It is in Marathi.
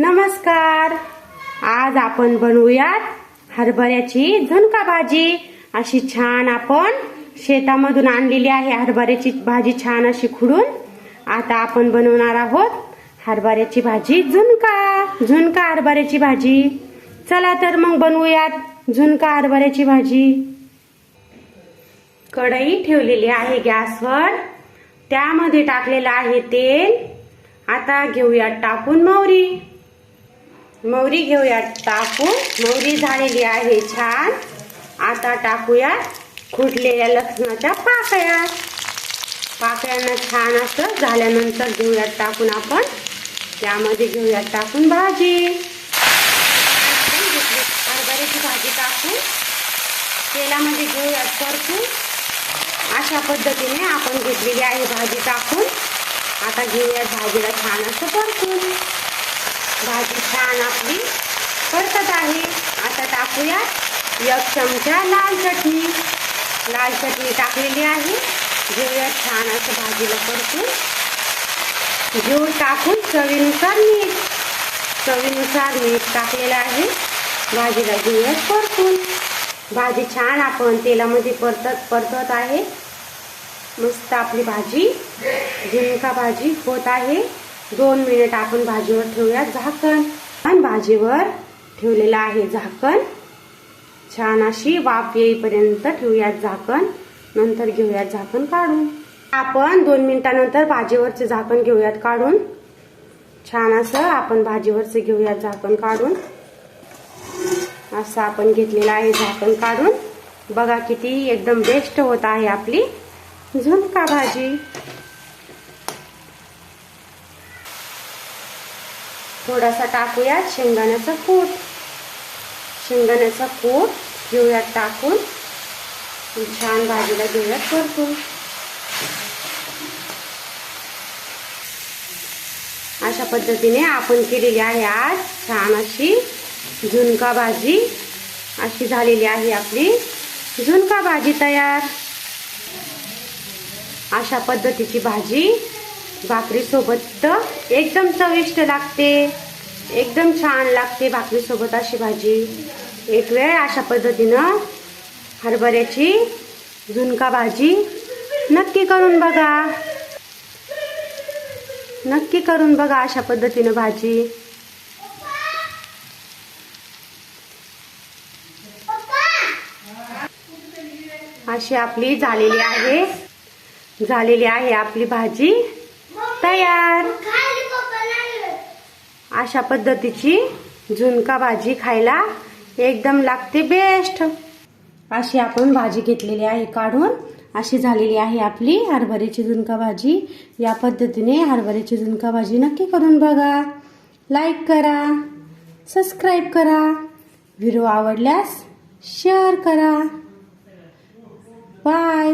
नमस्कार. आज आपण बनवूयात हरभऱ्याची झुणका भाजी. अशी छान आपण शेतामधून आणलेली आहे हरभऱ्याची भाजी छान अशी खुडून. आता आपण बनवणार आहोत हरभऱ्याची भाजी झुणका. झुणका हरभऱ्याची भाजी. चला तर मग बनवूयात झुणका हरभऱ्याची भाजी. कढई ठेवलेली आहे गॅसवर. त्यामध्ये टाकलेलं आहे तेल. आता घेऊयात टाकून मोहरी. मोहरी घेऊयात टाकून. मोहरी झालेली आहे छान. आता टाकूयात खुटलेल्या लसणाच्या पाकळ्या. पाकळ्यांना छान असं झाल्यानंतर घेऊयात टाकून आपण. त्यामध्ये घेऊयात टाकून भाजी. हरभऱ्याची भाजी टाकून तेलामध्ये घेऊयात परतून. अशा पद्धतीने आपण घेतलेली आहे भाजी टाकून. आता घेऊयात भाजीला छान असं परतून. भाजी छान आपली परतत आहे. आता टाकूया एक चमचा लाल चटणी. लाल चटणी टाकलेली आहे. घेऊया छान असं भाजीला परतून. घेऊ टाकून चवीनुसार मीठ. चवीनुसार मीठ टाकलेलं आहे. भाजीला घेऊया परतून. भाजी छान आपण तेलामध्ये परतत परतत आहे. मस्त आपली भाजी झुणका भाजी होत आहे. दोन मिनिट आपण भाजीवर ठेवूया झाकण. आणि भाजीवर ठेवलेलं आहे झाकण. छान अशी वाफ येईपर्यंत ठेवूयात झाकण. नंतर घेऊयात झाकण काढून. आपण दोन मिनिटानंतर भाजीवरचे झाकण घेऊयात काढून. छान असं आपण भाजीवरचे घेऊयात झाकण काढून. असं आपण घेतलेलं आहे झाकण काढून. बघा किती एकदम बेस्ट होत आहे आपली झुणका भाजी. थोडासा टाकूयात शेंगदाण्याचा कूट. शेंगदाण्याचा कूट घेऊयात टाकून. छान भाजीला घेऊयात परतून. अशा पद्धतीने आपण केलेली आहे आज छान अशी झुणका भाजी. अशी झालेली आहे आपली झुणका भाजी तयार. अशा पद्धतीची भाजी भाकरीसोबत तर एकदम चविष्ट लागते. एकदम छान लागते भाकरीसोबत अशी भाजी. एक वेळ अशा पद्धतीनं हरभऱ्याची झुणका भाजी नक्की करून बघा. नक्की करून बघा अशा पद्धतीनं भाजी. अशी आपली झालेली आहे. झालेली आहे आपली भाजी. तयार. अशा पद्धतीची झुणका भाजी खायला एकदम लागते बेस्ट अशी आपण भाजी घेतलेली आहे काढून. अशी झालेली आहे आपली हरभऱ्याची झुणका भाजी. या पद्धतीने हरभऱ्याची झुणका भाजी नक्की करून बघा. लाईक करा. सबस्क्राईब करा. व्हिडिओ आवडल्यास शेअर करा. बाय